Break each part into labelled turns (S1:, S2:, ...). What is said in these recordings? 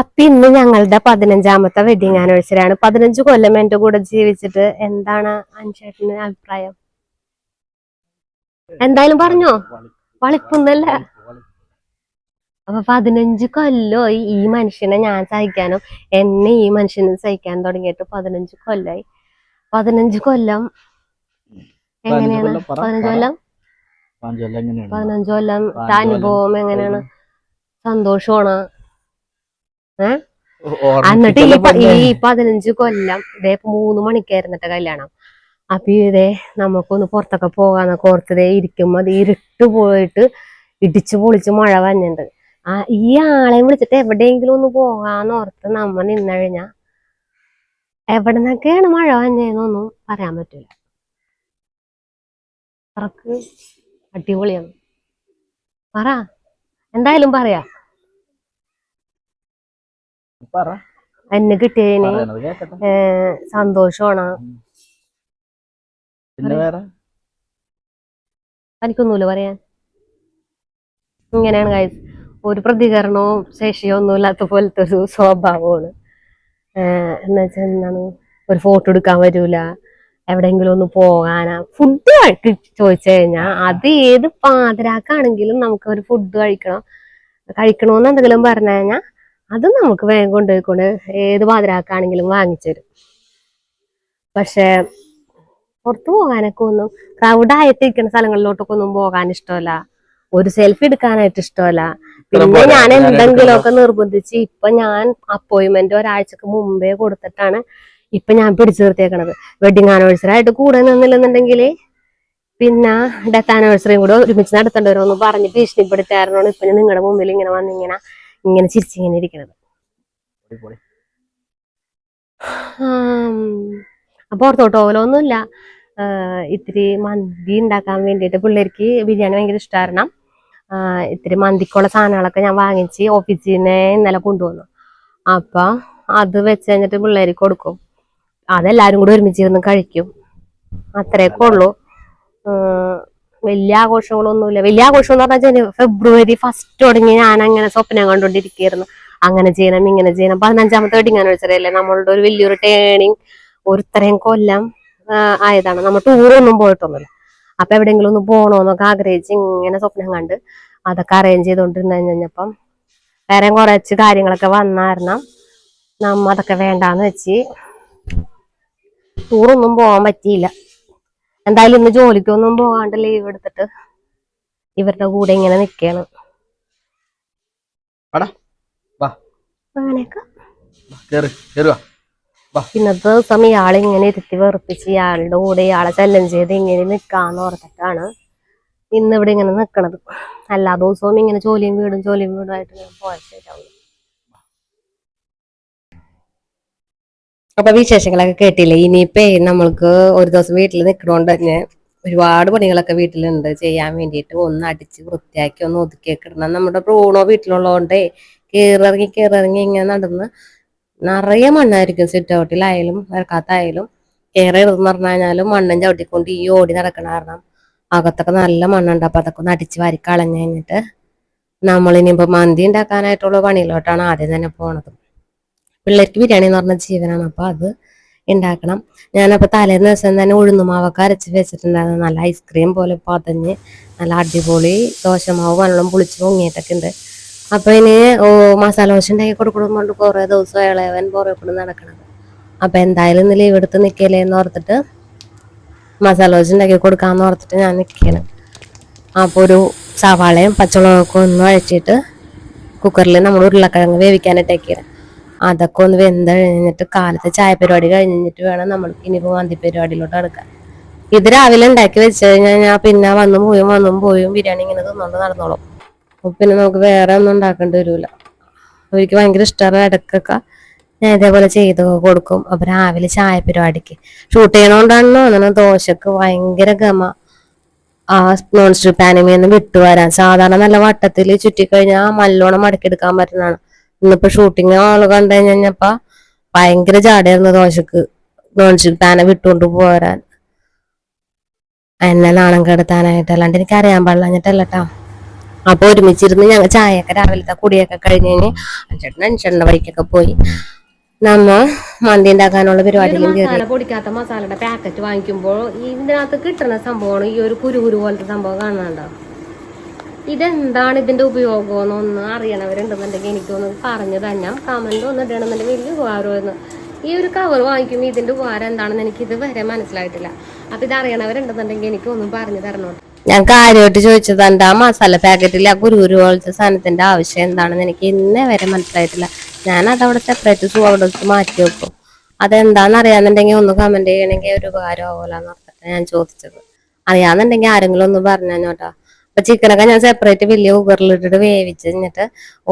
S1: അപ്പൊ ഇന്ന് ഞങ്ങളുടെ പതിനഞ്ചാമത്തെ വെഡിങ് ആനിവേഴ്സറി ആണ്. പതിനഞ്ച് കൊല്ലം എന്റെ കൂടെ ജീവിച്ചിട്ട് എന്താണ് അഞ്ചേട്ടന് അഭിപ്രായം? എന്തായാലും പറഞ്ഞോ? വളിക്കുന്നല്ല? അപ്പൊ പതിനഞ്ച് കൊല്ലമായി ഈ മനുഷ്യനെ ഞാൻ സഹിക്കാനും എന്നെ ഈ മനുഷ്യനെ സഹിക്കാൻ തുടങ്ങിയിട്ട് പതിനഞ്ച് കൊല്ലമായി പതിനഞ്ച് കൊല്ലം എങ്ങനെയാണ്? പതിനഞ്ച് കൊല്ലം? പതിനഞ്ചു കൊല്ലം അനുഭവം എങ്ങനെയാണ്? സന്തോഷമാണ്? എന്നിട്ട് ഈ പതിനഞ്ചു
S2: പൊന്നേ.
S1: ഈ പതിനഞ്ച് കൊല്ലം ഇതേ മൂന്ന് മണിക്കായിരുന്നിട്ട് കല്യാണം. അപ്പൊ ഇതേ നമുക്കൊന്ന് പുറത്തൊക്കെ പോകാന്നൊക്കെ ഓർത്തതേ ഇരിക്കുമ്പോ അത് ഇരുട്ട് പോയിട്ട് ഇടിച്ചു പൊളിച്ച് മഴ വന്നിട്ടുണ്ട് ആ ഈ ആളെ വിളിച്ചിട്ട് എവിടെയെങ്കിലും ഒന്ന് പോകാന്ന് ഓർത്ത് നമ്മ നിന്ന് കഴിഞ്ഞാ എവിടെ നിന്നൊക്കെയാണ് മഴ വന്നതെന്നൊന്നും പറയാൻ പറ്റൂല. അത്രയ്ക്ക് അടിപൊളിയാണ്. പറ. എന്തായാലും പറയാ.
S2: പറ
S1: എന്നെ കിട്ടിയതിന് സന്തോഷമാണ് എനിക്കൊന്നുമില്ല പറയാൻ. ഇങ്ങനെയാണ് കാര്യം ഒരു പ്രതികരണവും ശേഷിയോ ഒന്നും ഇല്ലാത്ത പോലത്തെ ഒരു സ്വഭാവമാണ്. എന്നുവെച്ചാൽ എന്താണ്? ഒരു ഫോട്ടോ എടുക്കാൻ വരൂല. എവിടെയെങ്കിലും ഒന്ന് പോകാനാ. ഫുഡ് ചോദിച്ചു കഴിഞ്ഞാൽ അത് ഏത് പാതിരാക്കാണെങ്കിലും നമുക്ക് ഒരു ഫുഡ് കഴിക്കണം. കഴിക്കണമെന്ന് എന്തെങ്കിലും പറഞ്ഞു കഴിഞ്ഞാൽ അത് നമുക്ക് വേഗം കൊണ്ടുപോയിക്കൊണ്ട് ഏത് പാതിരാക്കാണെങ്കിലും വാങ്ങിച്ചു തരും. പക്ഷെ പുറത്തു പോകാനൊക്കെ ഒന്നും ക്രൗഡായിട്ട് ഇരിക്കുന്ന സ്ഥലങ്ങളിലോട്ടൊക്കെ ഒന്നും പോകാൻ ഇഷ്ടമല്ല. ഒരു സെൽഫി എടുക്കാനായിട്ട് ഇഷ്ടമല്ല. പിന്നെ ഞാൻ
S2: എന്തെങ്കിലും
S1: ഒക്കെ നിർബന്ധിച്ച് ഇപ്പൊ ഞാൻ അപ്പോയിന്റ്മെന്റ് ഒരാഴ്ചക്ക് മുമ്പേ കൊടുത്തിട്ടാണ് ഇപ്പൊ ഞാൻ പിടിച്ചു നിർത്തിയേക്കണത്. വെഡിങ് ആനിവേഴ്സറി ആയിട്ട് കൂടെ നിന്നില്ലെന്നുണ്ടെങ്കിൽ പിന്നെ ഡെത്ത് ആനിവേഴ്സറിയും കൂടെ ഒരുമിച്ച് നടത്തേണ്ടി വരുമെന്ന് പറഞ്ഞ് ഭീഷണിപ്പെടുത്തായിരുന്നു ഇപ്പൊ നിങ്ങളുടെ മുമ്പിൽ ഇങ്ങനെ വന്നിങ്ങനെ ഇങ്ങനെ ചിരിച്ചിങ്ങനെ ഇരിക്കണത്.
S2: പോയി, പോയി.
S1: ആം, അപ്പൊ ഓർത്തോട്ടോ ഓലൊന്നുമില്ല ഇത്തിരി മന്തി ഉണ്ടാക്കാൻ വേണ്ടിയിട്ട് പിള്ളേർക്ക് ബിരിയാണി ഭയങ്കര ഇഷ്ടമായിരുന്നു ഇത്തിരി മന്തിക്കുള്ള സാധനങ്ങളൊക്കെ ഞാൻ വാങ്ങിച്ച് ഓഫീസിൽ നിന്ന് ഇന്നലെ കൊണ്ടുവന്നു. അപ്പൊ അത് വെച്ച് കഴിഞ്ഞിട്ട് പിള്ളേർക്ക് കൊടുക്കും. അതെല്ലാരും കൂടി ഒരുമിച്ചിരുന്ന് കഴിക്കും. അത്രയൊക്കെ ഉള്ളൂ. വലിയ ആഘോഷങ്ങളൊന്നുമില്ല. വലിയ ആഘോഷം എന്ന് പറഞ്ഞാൽ ഫെബ്രുവരി ഫസ്റ്റ് തുടങ്ങി ഞാൻ അങ്ങനെ സ്വപ്നം കണ്ടുകൊണ്ടിരിക്കുകയായിരുന്നു. അങ്ങനെ ചെയ്യണം ഇങ്ങനെ ചെയ്യണം. പതിനഞ്ചാമത്തെ വെഡിങ് ആനിവേഴ്സറി അല്ലേ? നമ്മളുടെ ഒരു വലിയൊരു ടേണിങ് ഒരുത്തരം കൊല്ലം ആയതാണ്. നമ്മൾ ടൂറൊന്നും പോയിട്ടൊന്നുമില്ല. അപ്പൊ എവിടെയെങ്കിലും ഒന്ന് പോകണമെന്നൊക്കെ ആഗ്രഹിച്ച് ഇങ്ങനെ സ്വപ്നം കണ്ട് അതൊക്കെ അറേഞ്ച് ചെയ്തുകൊണ്ടിരുന്ന് കഴിഞ്ഞപ്പം വേറെ കുറച്ച് കാര്യങ്ങളൊക്കെ വന്നായിരുന്നു നമ്മ അതൊക്കെ വേണ്ടാന്ന് വെച്ച് ടൂറൊന്നും പോകാൻ പറ്റിയില്ല. എന്തായാലും ഇന്ന് ജോലിക്കൊന്നും പോകാണ്ട് ലീവ് എടുത്തിട്ട് ഇവരുടെ കൂടെ ഇങ്ങനെ നിൽക്കുകയാണ്. അങ്ങനെയൊക്കെ
S2: കേറുക
S1: ഇന്നത്തെ ദിവസം ഇയാളെ ഇങ്ങനെ ഇരുത്തി വെറുപ്പിച്ച് ഇയാളുടെ കൂടെ ഇയാളെ ശല്യം ചെയ്ത് ഇങ്ങനെ നിക്കാന്ന് ഓർത്തിട്ടാണ് ഇന്ന് ഇവിടെ ഇങ്ങനെ നിക്കണത്. എല്ലാ ദിവസവും ഇങ്ങനെ ജോലിയും വീടും ജോലിയും വീടും ആയിട്ട് ഇങ്ങനെ പോയാൽ ശരിയാവില്ല. അപ്പൊ വിശേഷങ്ങളൊക്കെ കേട്ടില്ലേ? ഇനിയിപ്പേ നമ്മൾക്ക് ഒരു ദിവസം വീട്ടിൽ നിൽക്കണോണ്ട് തന്നെ ഒരുപാട് പണികളൊക്കെ വീട്ടിലുണ്ട്. ചെയ്യാൻ വേണ്ടിയിട്ട് ഒന്ന് അടിച്ച് വൃത്തിയാക്കി ഒന്ന് ഒതുക്കി ഇടണം നമ്മുടെ ബ്രൂണോ വീട്ടിലുള്ളതുകൊണ്ടേ കീറിറങ്ങി കീറിറങ്ങി ഇങ്ങനെ നടന്ന് നിറയെ മണ്ണായിരിക്കും സിറ്റ് ഔട്ടിലായാലും വരക്കാത്തായാലും കയറി ഇടുന്ന് പറഞ്ഞു കഴിഞ്ഞാലും മണ്ണും ചവിട്ടിക്കൊണ്ട് ഈ ഓടി നടക്കണ കാരണം അകത്തൊക്കെ നല്ല മണ്ണുണ്ട്. അപ്പൊ അതൊക്കെ ഒന്ന് അടിച്ച് വാരി കഴിഞ്ഞിട്ട് നമ്മളിനിയിപ്പോ മന്തി ഉണ്ടാക്കാനായിട്ടുള്ള പണിയിലോട്ടാണ് ആദ്യം തന്നെ പോണത്. പിള്ളേർക്ക് ബിരിയാണി എന്ന് പറഞ്ഞ ജീവനാണ്. അപ്പൊ അത് ഉണ്ടാക്കണം ഞാനപ്പോ തലേന്ന് ദിവസം തന്നെ ഉഴുന്നുമാവൊക്കെ അരച്ച് വെച്ചിട്ടുണ്ടായിരുന്നു. നല്ല ഐസ്ക്രീം പോലെ പതഞ്ഞ് നല്ല അടിപൊളി ദോശമാവ് വെള്ളം പുളിച്ച് പൊങ്ങിയിട്ടൊക്കെ ഉണ്ട് അപ്പൊ ഇനി ഓ മസാല ദോശ ഉണ്ടാക്കി കൊടുക്കണം കൊണ്ട് കുറെ ദിവസം ഇളയവൻ കൂടെ നടക്കണത്. അപ്പൊ എന്തായാലും ഇന്ന് ലീവ് എടുത്ത് എന്ന് ഓർത്തിട്ട് മസാല ദോശ ഉണ്ടാക്കി കൊടുക്കാന്ന് ഓർത്തിട്ട് ഞാൻ നിക്കണം. അപ്പൊ ഒരു സവാളയും പച്ചമുളകൊക്കെ ഒന്ന് അഴിച്ചിട്ട് കുക്കറിൽ നമ്മൾ ഉരുളക്കിഴങ്ങ് വേവിക്കാനിട്ടേക്കാണ്. അതൊക്കെ ഒന്ന് വെന്ത് കഴിഞ്ഞിട്ട് കാലത്തെ ചായ പരിപാടി കഴിഞ്ഞിട്ട് വേണം നമ്മൾ ഇനിയിപ്പോൾ മന്തി പരിപാടിയിലോട്ട് എടുക്കാൻ ഇത് രാവിലെ ഉണ്ടാക്കി വെച്ച് കഴിഞ്ഞാൽ ഞാൻ പിന്നെ വന്നു പോയും വന്നും പോയും ബിരിയാണി ഇങ്ങനെ തിന്നോണ്ട് നടന്നോളും. പിന്നെ നമുക്ക് വേറെ ഒന്നും ഉണ്ടാക്കേണ്ടി വരില്ല അവർക്ക് ഭയങ്കര ഇഷ്ടമാണ് ഇടയ്ക്കൊക്കെ ഞാൻ ഇതേപോലെ ചെയ്ത് കൊടുക്കും. അപ്പൊ രാവിലെ ചായ പരിപാടിക്ക് ഷൂട്ട് ചെയ്യണോണ്ടാണല്ലോ അങ്ങനെ ദോശക്ക് ഭയങ്കര ഗമ. ആ നോൺ സ്റ്റിക് വിട്ടു വിട്ടുവരാൻ സാധാരണ നല്ല വട്ടത്തിൽ ചുറ്റിക്കഴിഞ്ഞാൽ നല്ലോണം മടക്കിയെടുക്കാൻ പറ്റുന്നതാണ്. ഇന്നിപ്പോ ഷൂട്ടിങ് ആൾ കണ്ടു കഴിഞ്ഞപ്പോ ഭയങ്കര ജാടയായിരുന്നു ദോശക്ക്. ദോശക്ക് താനെ വിട്ടുകൊണ്ട് പോരാൻ. എന്നെ നാണം കെടുത്താനായിട്ട്. അല്ലാണ്ട് എനിക്ക് അറിയാൻ പാടില്ല. എന്നിട്ടല്ല കേട്ടോ അപ്പൊ ഒരുമിച്ചിരുന്ന് ഞങ്ങൾ ചായയൊക്കെ രാവിലത്തെ കുടിയൊക്കെ കഴിഞ്ഞ് കഴിഞ്ഞ് ചേട്ടൻ അഞ്ചെണ്ണ വഴിക്കൊക്കെ പോയി. നമ്മ മന്തി ഉണ്ടാക്കാനുള്ള പരിപാടിയിലും പൊടിക്കാത്ത മസാലയുടെ പാക്കറ്റ് വാങ്ങിക്കുമ്പോൾ ഇതിനകത്ത് കിട്ടുന്ന സംഭവമാണ് ഈ ഒരു കുരു കുരു പോലത്തെ സംഭവം കാണാണ്ടോ ഇതെന്താണ് ഇതിന്റെ ഉപയോഗം എന്നൊന്ന് അറിയണവരുണ്ടെന്നുണ്ടെങ്കിൽ എനിക്കൊന്ന് പറഞ്ഞു തന്നെ. കമന്റ് ഒന്ന് ഇടണമെന്നുണ്ടെങ്കിൽ വലിയ ഉപകാരമായിരുന്നു. ഈ ഒരു കവർ വാങ്ങിക്കുമ്പോൾ ഇതിന്റെ ഉപകാരം എന്താണെന്ന് എനിക്ക് ഇതുവരെ മനസ്സിലായിട്ടില്ല. അപ്പൊ ഇത് അറിയണവരുണ്ടെന്നുണ്ടെങ്കിൽ എനിക്ക് ഒന്ന് പറഞ്ഞു തരണം? ഞാൻ കാര്യമായിട്ട് ചോദിച്ചത് എന്താ? മസാല പാക്കറ്റിൽ ആ കുരുകുരു പോലത്തെ സാധനത്തിന്റെ ആവശ്യം എന്താണെന്ന് എനിക്ക് ഇന്നേ വരെ മനസ്സിലായിട്ടില്ല. ഞാൻ അതവിടെ സെപ്പറേറ്റ് സൂ അവിടെ മാറ്റി വെക്കും. അതെന്താന്ന് അറിയാന്നുണ്ടെങ്കിൽ ഒന്ന് കമന്റ് ചെയ്യണമെങ്കിൽ ഒരു ഉപകാരം ആവുമല്ലോ ഓർത്തിട്ട് ഞാൻ ചോദിച്ചത്. അറിയാന്നുണ്ടെങ്കിൽ ആരെങ്കിലും ഒന്ന് പറഞ്ഞു അപ്പൊ ചിക്കനൊക്കെ ഞാൻ സെപ്പറേറ്റ് വലിയ കുക്കറിലിട്ടിട്ട് വേവിച്ച് കഴിഞ്ഞിട്ട്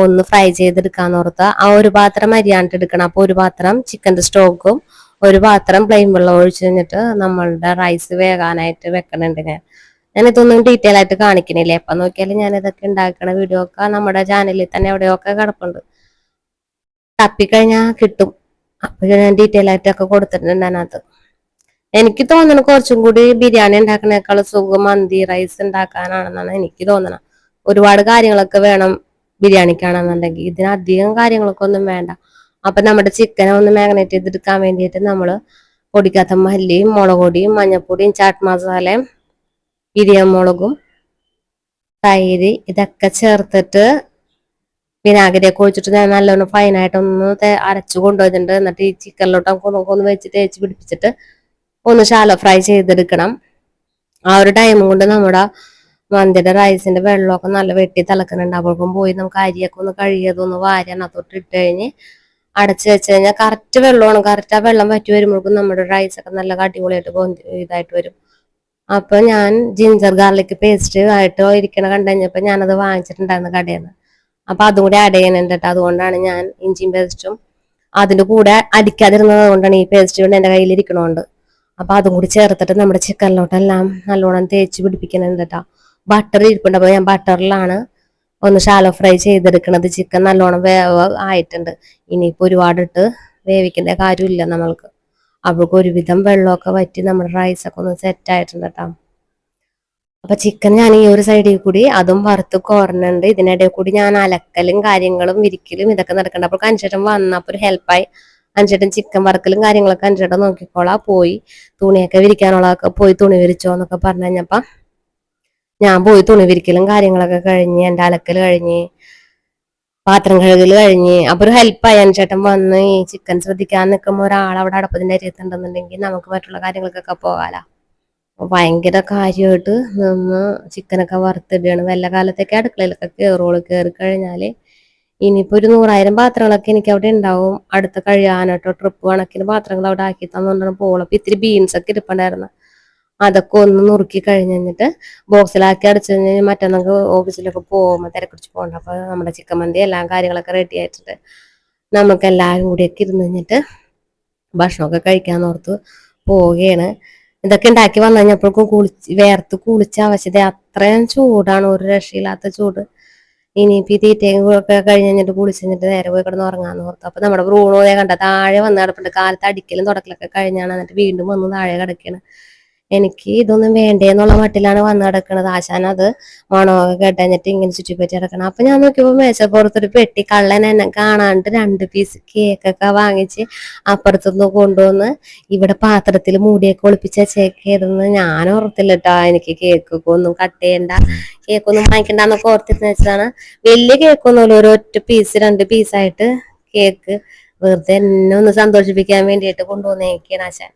S1: ഒന്ന് ഫ്രൈ ചെയ്തെടുക്കാന്ന് ഓർത്ത ആ ഒരു പാത്രം അരിയാണ്ട് എടുക്കണം. അപ്പൊ ഒരു പാത്രം ചിക്കന്റെ സ്റ്റോക്കും ഒരു പാത്രം പ്ലെയിൻ വെള്ളം ഒഴിച്ചു കഴിഞ്ഞിട്ട് നമ്മളുടെ റൈസ് വേകാനായിട്ട് വെക്കണുണ്ട് ഞാൻ. ഞാൻ ഇതൊന്നും ഡീറ്റെയിൽ ആയിട്ട് കാണിക്കണില്ലേ? അപ്പൊ നോക്കിയാലും ഞാൻ ഇതൊക്കെ ഉണ്ടാക്കണ വീഡിയോ ഒക്കെ നമ്മുടെ ചാനലിൽ തന്നെ എവിടെയൊക്കെ കിടപ്പുണ്ട്. തപ്പിക്കഴിഞ്ഞാൽ കിട്ടും. അപ്പൊ ഞാൻ ഡീറ്റെയിൽ ആയിട്ടൊക്കെ കൊടുത്തിട്ടുണ്ട് അതിനകത്ത്. എനിക്ക് തോന്നുന്നു കുറച്ചും കൂടി ബിരിയാണി ഉണ്ടാക്കണേക്കാൾ സുഖം മന്തി റൈസ് ഉണ്ടാക്കാനാണെന്നാണ് എനിക്ക് തോന്നണം. ഒരുപാട് കാര്യങ്ങളൊക്കെ വേണം ബിരിയാണിക്കാണെന്നുണ്ടെങ്കിൽ. ഇതിനധികം കാര്യങ്ങളൊക്കെ ഒന്നും വേണ്ട. അപ്പൊ നമ്മുടെ ചിക്കനെ ഒന്ന് മാഗ്നേറ്റ് ചെയ്തെടുക്കാൻ വേണ്ടിയിട്ട് നമ്മൾ പൊടിക്കാത്ത മല്ലിയും മുളകൊടിയും മഞ്ഞപ്പൊടിയും ചാട്ട് മസാലയും മുളകും തൈര് ഇതൊക്കെ ചേർത്തിട്ട് വിനാഗിരിയൊക്കെ ഒഴിച്ചിട്ട് ഞാൻ നല്ലോണം ഫൈനായിട്ടൊന്ന് അരച്ചു കൊണ്ടുവന്നിട്ടുണ്ട് എന്നിട്ട് ഈ ചിക്കനിലോട്ട് ഒന്ന് വെച്ച് തേച്ച് പിടിപ്പിച്ചിട്ട് ഒന്ന് ശാലോ ഫ്രൈ ചെയ്തെടുക്കണം. ആ ഒരു ടൈം കൊണ്ട് നമ്മുടെ മന്തിയുടെ റൈസിന്റെ വെള്ളമൊക്കെ നല്ല വെട്ടി തിളക്കുന്നുണ്ട്. അപ്പോഴേക്കും പോയി നമുക്ക് അരിയൊക്കെ ഒന്ന് കഴുകിയതൊന്ന് വാരി അതിനകത്തോട്ട് ഇട്ട് കഴിഞ്ഞ് അടച്ചു വെച്ച് കഴിഞ്ഞാൽ കറക്റ്റ് വെള്ളമാണ്. കറക്റ്റ് ആ വെള്ളം വറ്റി വരുമ്പോഴേക്കും നമ്മുടെ റൈസ് ഒക്കെ നല്ല അടിപൊളിയായിട്ട് ഇതായിട്ട് വരും. അപ്പൊ ഞാൻ ജിഞ്ചർ ഗാർലിക് പേസ്റ്റ് ആയിട്ട് ഇരിക്കണ കണ്ടു കഴിഞ്ഞപ്പോ ഞാനത് വാങ്ങിച്ചിട്ടുണ്ടായിരുന്നു കടയിൽ നിന്ന് അപ്പൊ അതും കൂടി ആഡ് ചെയ്യുന്നുണ്ട് കേട്ടോ അതുകൊണ്ടാണ് ഞാൻ ഇഞ്ചിയും പേസ്റ്റും അതിന്റെ കൂടെ അടിക്കാതിരുന്നത് കൊണ്ടാണ് ഈ പേസ്റ്റ് കൊണ്ട് എന്റെ കയ്യിൽ ഇരിക്കണോണ്ട് അപ്പൊ അതും കൂടി ചേർത്തിട്ട് നമ്മുടെ ചിക്കനിലോട്ടെല്ലാം നല്ലോണം തേച്ച് പിടിപ്പിക്കുന്നുണ്ട് കേട്ടോ ബട്ടർ ഇരിപ്പുണ്ട്. അപ്പൊ ഞാൻ ബട്ടറിലാണ് ഒന്ന് ഷാലോ ഫ്രൈ ചെയ്തെടുക്കണത്. ചിക്കൻ നല്ലോണം വേവ് ആയിട്ടുണ്ട്. ഇനിയിപ്പോ ഒരുപാടിട്ട് വേവിക്കേണ്ട കാര്യമില്ല നമ്മൾക്ക്. അവൾക്ക് ഒരുവിധം വെള്ളമൊക്കെ വറ്റി നമ്മുടെ റൈസൊക്കെ ഒന്ന് സെറ്റ് ആയിട്ടുണ്ട് കേട്ടോ അപ്പൊ ചിക്കൻ ഞാൻ ഈ ഒരു സൈഡിൽ കൂടി അതും വറുത്ത് കോരണുണ്ട് ഇതിനിടയിൽ കൂടി ഞാൻ അലക്കലും കാര്യങ്ങളും വിരിക്കലും ഇതൊക്കെ നടക്കണ്ട. അപ്പോൾ കഞ്ചേട്ടൻ വന്നപ്പോൾ ഒരു ഹെൽപ്പായി അഞ്ചേട്ടൻ ചിക്കൻ വറക്കലും കാര്യങ്ങളൊക്കെ അഞ്ചേട്ടൻ നോക്കിക്കോളാ പോയി തുണിയൊക്കെ വിരിക്കാനുള്ളതൊക്കെ പോയി തുണി വിരിച്ചോ എന്നൊക്കെ പറഞ്ഞു കഴിഞ്ഞപ്പം ഞാൻ പോയി തുണി വിരിക്കലും കാര്യങ്ങളൊക്കെ കഴിഞ്ഞ് എന്റെ അലക്കൽ കഴിഞ്ഞ് പാത്രം കഴുകൽ കഴിഞ്ഞ് അപ്പൊ ഒരു ഹെൽപ്പായി അഞ്ചേട്ടൻ വന്ന് ഈ ചിക്കൻ ശ്രദ്ധിക്കാൻ നിൽക്കുമ്പോൾ ഒരാൾ അവിടെ അടപ്പത്തിന്റെ അരിയത്തുണ്ടെന്നുണ്ടെങ്കിൽ നമുക്ക് മറ്റുള്ള കാര്യങ്ങൾക്കൊക്കെ പോകാലോ. ഭയങ്കര കാര്യമായിട്ട് നിന്ന് ചിക്കനൊക്കെ വറുത്തിടുകയാണ്. വല്ല കാലത്തേക്ക് അടുക്കളയിലൊക്കെ കയറോൾ കയറി കഴിഞ്ഞാൽ ഇനിയിപ്പോൾ ഒരു നൂറായിരം പാത്രങ്ങളൊക്കെ എനിക്ക് അവിടെ ഉണ്ടാവും. അടുത്ത കഴിയാനോട്ടോ ട്രിപ്പ് കണക്കിന് പാത്രങ്ങൾ അവിടെ ആക്കി തന്നുകൊണ്ടാണ് പോകണം അപ്പം ഇത്തിരി ബീൻസ് ഒക്കെ ഇരിപ്പുണ്ടായിരുന്നു. അതൊക്കെ ഒന്ന് നുറുക്കി കഴിഞ്ഞ് കഴിഞ്ഞിട്ട് ബോക്സിലാക്കി അടച്ചു കഴിഞ്ഞാൽ മറ്റന്നൊക്കെ ഓഫീസിലൊക്കെ പോകുമ്പോൾ തിരക്കുടിച്ച് പോകണ്ട. അപ്പോൾ നമ്മുടെ ചിക്കൻ മന്തി എല്ലാം കാര്യങ്ങളൊക്കെ റെഡി ആയിട്ടുണ്ട്. നമുക്ക് എല്ലാവരും കൂടിയൊക്കെ ഇരുന്ന് കഴിഞ്ഞിട്ട് ഭക്ഷണമൊക്കെ കഴിക്കാൻ ഓർത്ത് പോവുകയാണ്. ഇതൊക്കെ ഉണ്ടാക്കി വന്നു കഴിഞ്ഞപ്പോഴേക്കും കുളിച്ച് വേർത്ത് കുളിച്ച ആവശ്യത അത്രയും ചൂടാണ് ഒരു രക്ഷയില്ലാത്ത ചൂട്. ഇനിയിപ്പോ ഈ തീറ്റയും ഒക്കെ കഴിഞ്ഞ് കഴിഞ്ഞിട്ട് കുളിച്ച് കഴിഞ്ഞിട്ട് നേരെ പോയി കിടന്ന് ഉറങ്ങാന്ന് ഓർത്തു. അപ്പൊ നമ്മുടെ ബ്രൂണോ കണ്ട താഴെ വന്ന് കിടപ്പുണ്ട്. കാലത്ത് അടിക്കലും തുടക്കലൊക്കെ കഴിഞ്ഞാണ്. എന്നിട്ട് വീണ്ടും വന്ന് താഴെ കിടക്കുകയാണ് എനിക്ക് ഇതൊന്നും വേണ്ടേ എന്നുള്ള മട്ടിലാണ് വന്ന് കിടക്കണത് ആശാൻ അത് മണമൊക്കെ കെട്ടഞ്ഞിട്ട് ഇങ്ങനെ ചുറ്റിപ്പറ്റി കിടക്കണം അപ്പൊ ഞാൻ നോക്കിയപ്പോ മേശപ്പുറത്തൊരു പെട്ടി കള്ളൻ എന്നെ കാണാണ്ട് രണ്ട് പീസ് കേക്കൊക്കെ വാങ്ങിച്ച് അപ്പുറത്തുനിന്ന് കൊണ്ടുവന്ന് ഇവിടെ പാത്രത്തിൽ മൂടിയൊക്കെ ഒളിപ്പിച്ച വെച്ചേക്കായിരുന്നു. ഞാൻ ഓർത്തില്ല കേട്ടോ എനിക്ക് കേക്കൊക്കെ ഒന്നും കട്ട് ചെയ്യണ്ട കേക്കൊന്നും വാങ്ങിക്കണ്ടെന്നൊക്കെ ഓർത്തിരുന്ന വെച്ചതാണ്. വലിയ കേക്കൊന്നുമില്ല ഒരു ഒറ്റ പീസ് രണ്ട് പീസായിട്ട് കേക്ക് വെറുതെ എന്നെ ഒന്ന് സന്തോഷിപ്പിക്കാൻ വേണ്ടിയിട്ട് കൊണ്ടുവന്നേക്കാണ് ആശാൻ.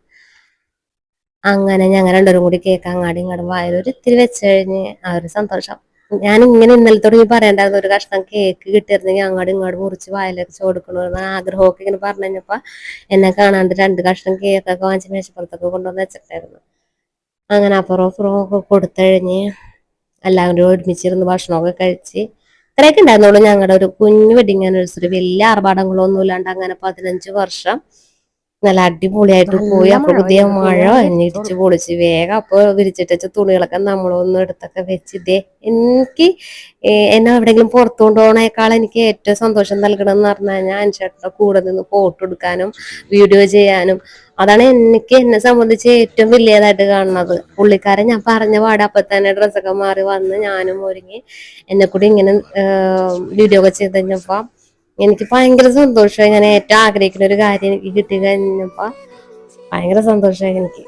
S1: അങ്ങനെ ഞങ്ങൾ രണ്ടുപേരും കൂടി കേക്ക് അങ്ങാടി ഇങ്ങോട്ടും വായിൽ ഒരു ഇത്തിരി വെച്ച് കഴിഞ്ഞ് ആ ഒരു സന്തോഷം. ഞാൻ ഇങ്ങനെ ഇന്നലെ തുടങ്ങി പറയണ്ടായിരുന്നു ഒരു കഷ്ണം കേക്ക് കിട്ടിയിരുന്നെങ്കിൽ അങ്ങോട്ടും ഇങ്ങോട്ടും മുറിച്ച് വായിലൊക്കെ കൊടുക്കണമെന്ന് ആഗ്രഹമൊക്കെ ഇങ്ങനെ പറഞ്ഞു എന്നെ കാണാണ്ട് രണ്ട് കഷ്ണം കേക്കൊക്കെ വാങ്ങിച്ച് മേശപ്പുറത്തൊക്കെ കൊണ്ടുവന്ന് വെച്ചിട്ടായിരുന്നു അങ്ങനെ അപ്പുറം അപ്പുറം ഒക്കെ കൊടുത്തഴിഞ്ഞ് എല്ലാവരും ഒരുമിച്ചിരുന്ന് ഭക്ഷണമൊക്കെ കഴിച്ച് ഇത്രയൊക്കെ ഉണ്ടായിരുന്നുള്ളൂ ഞങ്ങളുടെ ഒരു കുഞ്ഞു വെഡിങ് ആനിവേഴ്സറി വലിയ ആർഭാടങ്ങളൊന്നും ഇല്ലാണ്ട് അങ്ങനെ പതിനഞ്ച് വർഷം നല്ല അടിപൊളിയായിട്ട് പോയി. അപ്പൊ പുതിയ. മഴ ഇടിച്ച് പൊളിച്ച്. വേഗം അപ്പൊ വിരിച്ചിട്ട് വെച്ച തുണികളൊക്കെ നമ്മളൊന്നും എടുത്തൊക്കെ വെച്ചിട്ടേ എനിക്ക് എന്നെ എവിടെയെങ്കിലും പുറത്തു കൊണ്ടുപോകണേക്കാൾ എനിക്ക് ഏറ്റവും സന്തോഷം നൽകണം എന്ന് പറഞ്ഞു കഴിഞ്ഞാൽ അൻചേട്ടന്റെ കൂടെ നിന്ന് ഫോട്ടോ എടുക്കാനും വീഡിയോ ചെയ്യാനും. അതാണ് എനിക്ക് എന്നെ സംബന്ധിച്ച് ഏറ്റവും വലിയതായിട്ട് കാണുന്നത്. പുള്ളിക്കാരൻ ഞാൻ പറഞ്ഞ പാടെ അപ്പൊ തന്നെ ഡ്രസ്സൊക്കെ മാറി വന്ന് ഞാനും ഒരുങ്ങി. എന്നെ കൂടി ഇങ്ങനെ വീഡിയോ ഒക്കെ ചെയ്ത് കഴിഞ്ഞപ്പോ എനിക്ക് ഭയങ്കര സന്തോഷമായി. ഞാൻ ഏറ്റവും ആഗ്രഹിക്കുന്ന ഒരു കാര്യം എനിക്ക് കിട്ടി കഴിഞ്ഞപ്പോ ഭയങ്കര സന്തോഷമായി എനിക്ക്.